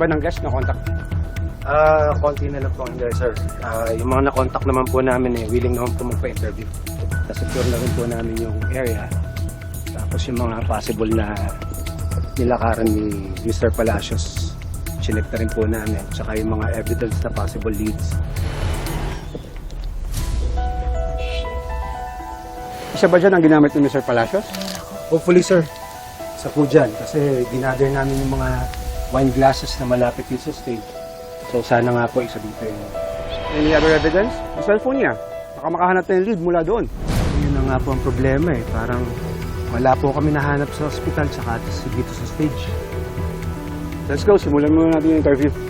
At ba ng guest na contact? Ah, konti na lang po hindi, sir. Ah, yung mga na-contact naman po namin eh, willing naman po magpa-interview. Na-secure na rin po namin yung area. Tapos yung mga possible na nilakaran ni Mr. Palacios, na rin po namin. Tsaka yung mga evidence na possible leads. Isa ba dyan ang ginamit ni Mr. Palacios? Hopefully, sir. Sa po dyan. Kasi ginather namin yung mga wine glasses na malapit dito sa stage. So sana nga po isa dito yung... Any other evidence? Yung cellphone niya. Baka makahanap tayo ng lead mula doon. Yun na nga po ang problema eh. Parang wala po kami nahanap sa hospital tsaka dito sa stage. Let's go, simulan muna natin yung interview.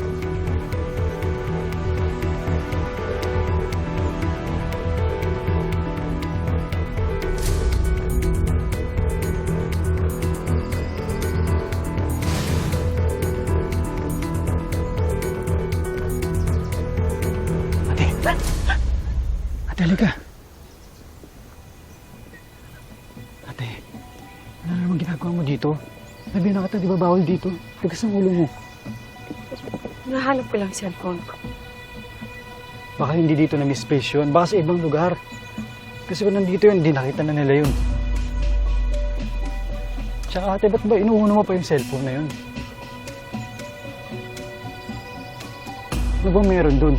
Ginagawa mo dito? Sabi na kita, di ba bawal dito? Tigas ang ulo mo. Nahanap ko lang cellphone ko. Baka hindi dito na space yun. Baka sa ibang lugar. Kasi kung nandito yun, hindi nakita na nila yun. Tsaka ate, ba't ba inuuna mo pa yung cellphone na yun? Ano bang meron dun?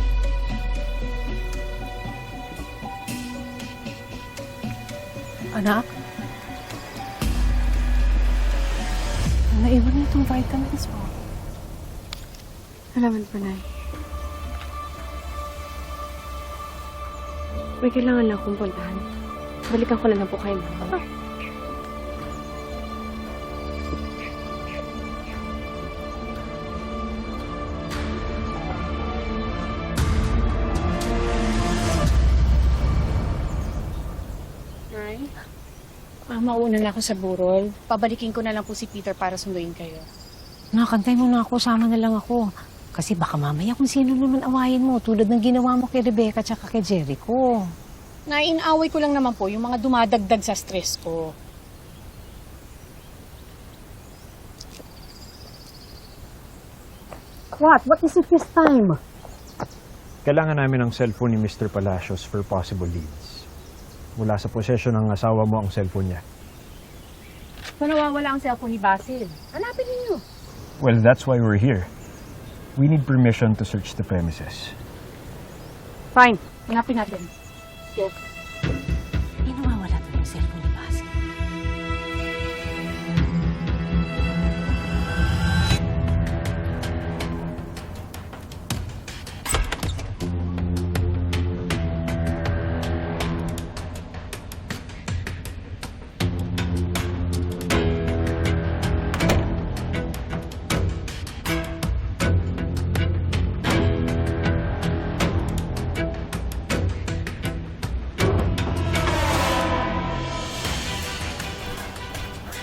Anak? Naiwan na itong vitamins mo. Alaman po, Nay. May kailangan lang akong puntahan. Balikan ko na lang po kayo, Mama. Nay? Ah, mauna na ako sa burol. Pabalikin ko na lang po si Peter para sunduin kayo. Nakantay mo na ako, sama na lang ako. Kasi baka mamaya kung sino naman awayin mo, tulad ng ginawa mo kay Rebecca at kay Jericho. Naiinaway ko lang naman po yung mga dumadagdag sa stress ko. What? What is it this time? Kailangan namin ng cellphone ni Mr. Palacios for possible leads. Mula sa possession ng asawa mo ang cellphone niya. So nawawala ang cellphone ni Basil. Hanapin ninyo. Well, that's why we're here. We need permission to search the premises. Fine. Hanapin natin. Yes. Ay, nawawala doon yung cellphone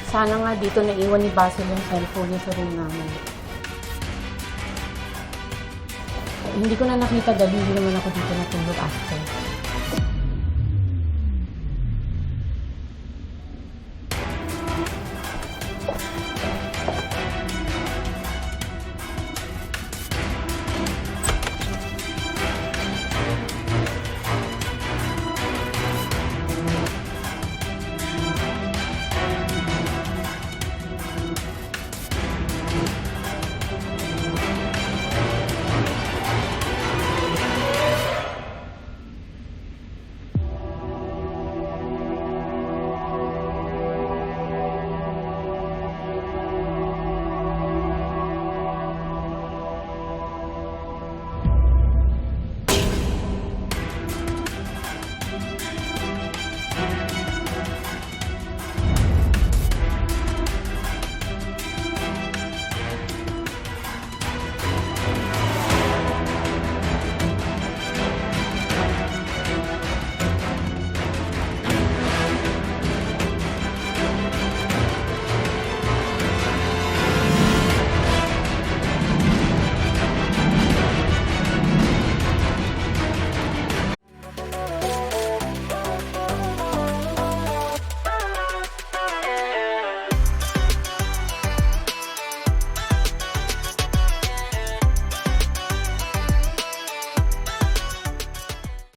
Sana nga dito naiwan ni Basil yung cellphone niya sa room namin. Hindi ko na nakita dahil hindi naman ako dito natulog after.